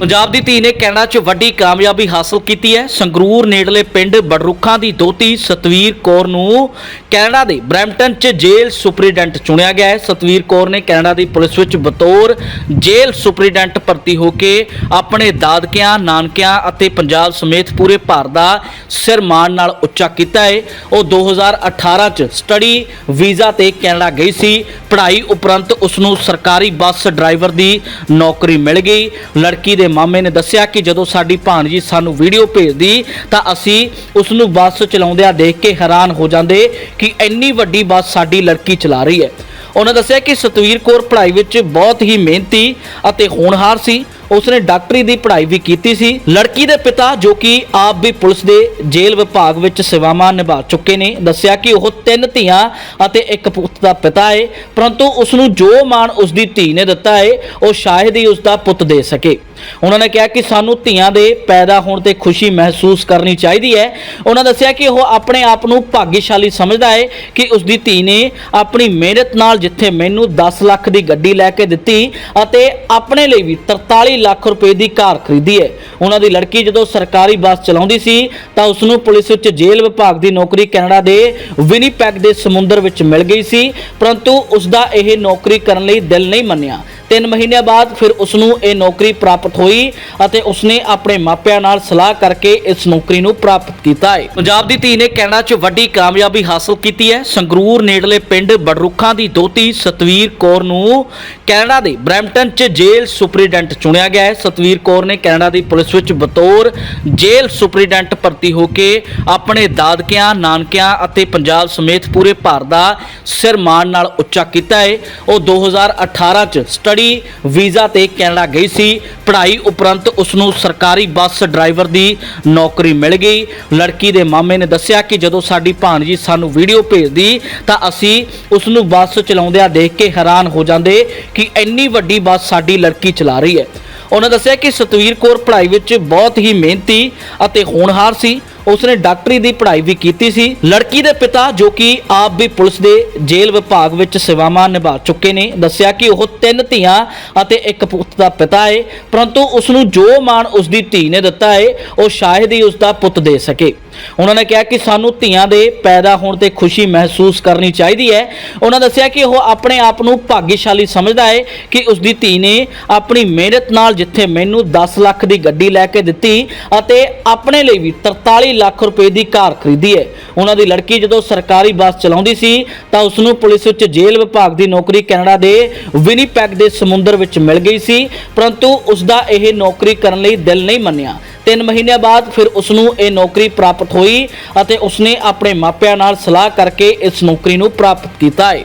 ਪੰਜਾਬ ਦੀ ਧੀ ਨੇ ਕੈਨੇਡਾ 'ਚ ਵੱਡੀ ਕਾਮਯਾਬੀ ਹਾਸਲ ਕੀਤੀ ਹੈ। ਸੰਗਰੂਰ ਨੇੜਲੇ ਪਿੰਡ ਬੜਰੁੱਖਾਂ ਦੀ ਦੋਤੀ ਸਤਵੀਰ ਕੌਰ ਨੂੰ ਕੈਨੇਡਾ ਦੇ ਬਰੈਂਪਟਨ 'ਚ ਜੇਲ੍ਹ ਸੁਪਰੀਡੈਂਟ ਚੁਣਿਆ ਗਿਆ ਹੈ। ਸਤਵੀਰ ਕੌਰ ਨੇ ਕੈਨੇਡਾ ਦੀ ਪੁਲਿਸ ਵਿੱਚ ਬਤੌਰ ਜੇਲ੍ਹ ਸੁਪਰੀਡੈਂਟ ਭਰਤੀ ਹੋ ਕੇ ਆਪਣੇ ਦਾਦਕਿਆਂ, ਨਾਨਕਿਆਂ ਅਤੇ ਪੰਜਾਬ ਸਮੇਤ ਪੂਰੇ ਭਾਰਤ ਦਾ ਸਿਰ ਮਾਣ ਨਾਲ ਉੱਚਾ ਕੀਤਾ ਹੈ। ਉਹ 2018 'ਚ ਸਟੱਡੀ ਵੀਜ਼ਾ ਤੇ ਕੈਨੇਡਾ ਗਈ ਸੀ। ਪੜ੍ਹਾਈ ਉਪਰੰਤ ਉਸ ਨੂੰ ਸਰਕਾਰੀ ਬੱਸ ਡਰਾਈਵਰ ਦੀ ਨੌਕਰੀ ਮਿਲ ਗਈ। ਲੜਕੀ ਦੇ ਮਾਮੇ ਨੇ ਦੱਸਿਆ ਕਿ ਜਦੋਂ ਸਾਡੀ ਭਾਣਜੀ ਸਾਨੂੰ ਵੀਡੀਓ ਭੇਜਦੀ ਤਾਂ ਅਸੀਂ ਉਸ ਨੂੰ ਬੱਸ ਚਲਾਉਂਦਿਆਂ ਦੇਖ ਕੇ ਹੈਰਾਨ ਹੋ ਜਾਂਦੇ ਕਿ ਇੰਨੀ ਵੱਡੀ ਬੱਸ ਸਾਡੀ ਲੜਕੀ ਚਲਾ ਰਹੀ ਹੈ। ਉਹਨਾਂ ਦੱਸਿਆ ਕਿ ਸਤਵੀਰ ਕੌਰ ਪੜ੍ਹਾਈ ਵਿੱਚ ਬਹੁਤ ਹੀ ਮਿਹਨਤੀ ਅਤੇ ਹੋਣਹਾਰ ਸੀ। ਉਸਨੇ ਡਾਕਟਰੀ ਦੀ ਪੜ੍ਹਾਈ ਵੀ ਕੀਤੀ ਸੀ। ਲੜਕੀ ਦੇ ਪਿਤਾ, ਜੋ ਕਿ ਆਪ ਵੀ ਪੁਲਿਸ ਦੇ ਜੇਲ੍ਹ ਵਿਭਾਗ ਵਿੱਚ ਸੇਵਾਵਾਂ ਨਿਭਾ ਚੁੱਕੇ ਨੇ, ਦੱਸਿਆ ਕਿ ਉਹ ਤਿੰਨ ਧੀਆਂ ਅਤੇ ਇੱਕ ਪੁੱਤ ਦਾ ਪਿਤਾ ਹੈ ਪਰੰਤੂ ਉਸ ਨੂੰ ਜੋ ਮਾਣ ਉਸ ਦੀ ਧੀ ਨੇ ਦਿੱਤਾ ਹੈ ਉਹ ਸ਼ਾਇਦ ਹੀ ਉਸ ਦਾ ਪੁੱਤ ਦੇ ਸਕੇ। ਉਹਨਾਂ ਨੇ ਕਿਹਾ ਕਿ ਸਾਨੂੰ ਧੀਆਂ ਦੇ ਪੈਦਾ ਹੋਣ ਤੇ ਖੁਸ਼ੀ ਮਹਿਸੂਸ ਕਰਨੀ ਚਾਹੀਦੀ ਹੈ। ਉਹਨਾਂ ਦੱਸਿਆ ਕਿ ਉਹ ਆਪਣੇ ਆਪ ਨੂੰ ਭਾਗਿਆਸ਼ਾਲੀ ਸਮਝਦਾ ਹੈ ਕਿ ਉਸ ਦੀ ਧੀ ਨੇ ਆਪਣੀ ਮਿਹਨਤ ਨਾਲ ਜਿੱਥੇ ਮੈਨੂੰ 10 ਲੱਖ ਦੀ ਗੱਡੀ ਲੈ ਕੇ ਦਿੱਤੀ ਅਤੇ ਆਪਣੇ ਲਈ ਵੀ 43 ਲੱਖ ਰੁਪਏ ਦੀ ਕਾਰ ਖਰੀਦੀ ਹੈ। ਉਹਨਾਂ ਦੀ ਲੜਕੀ ਜਦੋਂ ਸਰਕਾਰੀ ਬੱਸ ਚਲਾਉਂਦੀ ਸੀ, ਤਾਂ ਉਸ ਨੂੰ ਪੁਲਿਸ ਵਿੱਚ ਜੇਲ੍ਹ ਵਿਭਾਗ ਦੀ ਨੌਕਰੀ ਕੈਨੇਡਾ ਦੇ ਵਿਨੀਪੈਗ ਦੇ ਸਮੁੰਦਰ ਵਿੱਚ ਮਿਲ ਗਈ ਸੀ, ਪਰੰਤੂ ਉਸ ਦਾ ਇਹ ਨੌਕਰੀ ਕਰਨ ਲਈ ਦਿਲ ਨਹੀਂ ਮੰਨਿਆ। ਤਿੰਨ ਮਹੀਨਿਆਂ ਬਾਅਦ ਫਿਰ ਉਸ ਨੂੰ ਇਹ ਨੌਕਰੀ ਪ੍ਰਾਪਤ ਹੋਈ ਅਤੇ ਉਸਨੇ ਆਪਣੇ ਮਾਪਿਆਂ ਨਾਲ ਸਲਾਹ ਕਰਕੇ ਇਸ ਨੌਕਰੀ ਨੂੰ ਪ੍ਰਾਪਤ ਕੀਤਾ ਹੈ। ਪੰਜਾਬ ਦੀ ਧੀ ਨੇ ਕੈਨੇਡਾ 'ਚ ਵੱਡੀ ਕਾਮਯਾਬੀ ਹਾਸਲ ਕੀਤੀ ਹੈ। ਸੰਗਰੂਰ ਨੇੜਲੇ ਪਿੰਡ ਬੜਰੁੱਖਾਂ ਦੀ ਦੋਤੀ ਸਤਵੀਰ ਕੌਰ ਨੂੰ ਕੈਨੇਡਾ ਦੇ ਬਰੈਂਪਟਨ 'ਚ ਜੇਲ੍ਹ ਸੁਪਰੀਡੈਂਟ ਚੁਣਿਆ ਗਿਆ ਹੈ। ਸਤਵੀਰ ਕੌਰ ਨੇ ਕੈਨੇਡਾ ਦੀ ਪੁਲਿਸ ਵਿੱਚ ਬਤੌਰ ਜੇਲ੍ਹ ਸੁਪਰੀਡੈਂਟ ਭਰਤੀ ਹੋ ਕੇ ਆਪਣੇ ਦਾਦਕਿਆਂ, ਨਾਨਕਿਆਂ ਅਤੇ ਪੰਜਾਬ ਸਮੇਤ ਪੂਰੇ ਭਾਰਤ ਦਾ ਸਿਰ ਮਾਣ ਨਾਲ ਉੱਚਾ ਕੀਤਾ ਹੈ। ਉਹ 2018 ਚ ਸਟੱਡੀ ਵੀਜ਼ਾ ਤੇ ਕੈਨੇਡਾ ਗਈ ਸੀ, ਪੜ੍ਹਾਈ ਉਪਰੰਤ ਉਸ ਨੂੰ ਸਰਕਾਰੀ ਬੱਸ ਡਰਾਈਵਰ ਦੀ ਨੌਕਰੀ ਮਿਲ ਗਈ। ਲੜਕੀ ਦੇ ਮਾਮੇ ਨੇ ਦੱਸਿਆ ਕਿ ਜਦੋਂ ਸਾਡੀ ਭਾਣਜੀ ਸਾਨੂੰ ਵੀਡੀਓ ਭੇਜਦੀ, ਤਾਂ ਅਸੀਂ ਉਸ ਨੂੰ ਬੱਸ ਚਲਾਉਂਦਿਆਂ ਦੇਖ ਕੇ ਹੈਰਾਨ ਹੋ ਜਾਂਦੇ ਕਿ ਇੰਨੀ ਵੱਡੀ ਬੱਸ ਸਾਡੀ ਲੜਕੀ ਚਲਾ ਰਹੀ ਹੈ। ਉਹਨਾਂ ਦੱਸਿਆ ਕਿ ਸਤਵੀਰ ਕੌਰ ਪੜ੍ਹਾਈ ਵਿੱਚ ਬਹੁਤ ਹੀ ਮਿਹਨਤੀ ਅਤੇ ਹੋਣਹਾਰ ਸੀ। ਉਸਨੇ ਡਾਕਟਰੀ ਦੀ ਪੜ੍ਹਾਈ ਵੀ ਕੀਤੀ ਸੀ। ਲੜਕੀ ਦੇ ਪਿਤਾ, ਜੋ ਕਿ ਆਪ ਵੀ ਪੁਲਿਸ ਦੇ ਜੇਲ੍ਹ ਵਿਭਾਗ ਵਿੱਚ ਸੇਵਾਵਾਂ ਨਿਭਾ ਚੁੱਕੇ ਨੇ, ਦੱਸਿਆ ਕਿ ਉਹ ਤਿੰਨ ਧੀਆਂ ਅਤੇ ਇੱਕ ਪੁੱਤ ਦਾ ਪਿਤਾ ਹੈ ਪਰੰਤੂ ਉਸ ਨੂੰ ਜੋ ਮਾਣ ਉਸ ਦੀ ਧੀ ਨੇ ਦਿੱਤਾ ਹੈ ਉਹ ਸ਼ਾਇਦ ਹੀ ਉਸ ਦਾ ਪੁੱਤ ਦੇ ਸਕੇ। ਉਹਨਾਂ ਨੇ ਕਿਹਾ ਕਿ ਸਾਨੂੰ ਧੀਆਂ ਦੇ ਪੈਦਾ ਹੋਣ ਤੇ ਖੁਸ਼ੀ ਮਹਿਸੂਸ ਕਰਨੀ ਚਾਹੀਦੀ ਹੈ। ਉਹਨਾਂ ਦੱਸਿਆ ਕਿ ਉਹ ਆਪਣੇ ਆਪ ਨੂੰ ਭਾਗਸ਼ਾਲੀ ਸਮਝਦਾ ਹੈ ਕਿ ਉਸ ਦੀ ਧੀ ਨੇ ਆਪਣੀ ਮਿਹਨਤ ਨਾਲ ਜਿੱਥੇ ਮੈਨੂੰ 10 ਲੱਖ ਦੀ ਗੱਡੀ ਲੈ ਕੇ ਦਿੱਤੀ ਅਤੇ ਆਪਣੇ ਲਈ ਵੀ 43 ਲੱਖ ਰੁਪਏ ਦੀ ਕਾਰ ਖਰੀਦੀ ਹੈ। ਉਹਨਾਂ ਦੀ ਲੜਕੀ ਜਦੋਂ ਸਰਕਾਰੀ ਬੱਸ ਚਲਾਉਂਦੀ ਸੀ ਤਾਂ ਉਸ ਨੂੰ ਪੁਲਿਸ ਵਿੱਚ ਜੇਲ੍ਹ ਵਿਭਾਗ ਦੀ ਨੌਕਰੀ ਕੈਨੇਡਾ ਦੇ ਵਿਨੀਪੈਗ ਦੇ ਸਮੁੰਦਰ ਵਿੱਚ ਮਿਲ ਗਈ ਸੀ, ਪਰੰਤੂ ਉਸ ਦਾ ਇਹ ਨੌਕਰੀ ਕਰਨ ਲਈ ਦਿਲ ਨਹੀਂ ਮੰਨਿਆ। ਤਿੰਨ ਮਹੀਨਿਆਂ ਬਾਅਦ ਫਿਰ ਉਸ ਨੂੰ ਇਹ ਨੌਕਰੀ ਪ੍ਰਾਪਤ ਹੋਈ ਅਤੇ ਉਸਨੇ ਆਪਣੇ ਮਾਪਿਆਂ ਨਾਲ ਸਲਾਹ ਕਰਕੇ ਇਸ ਨੌਕਰੀ ਨੂੰ ਪ੍ਰਾਪਤ ਕੀਤਾ ਹੈ।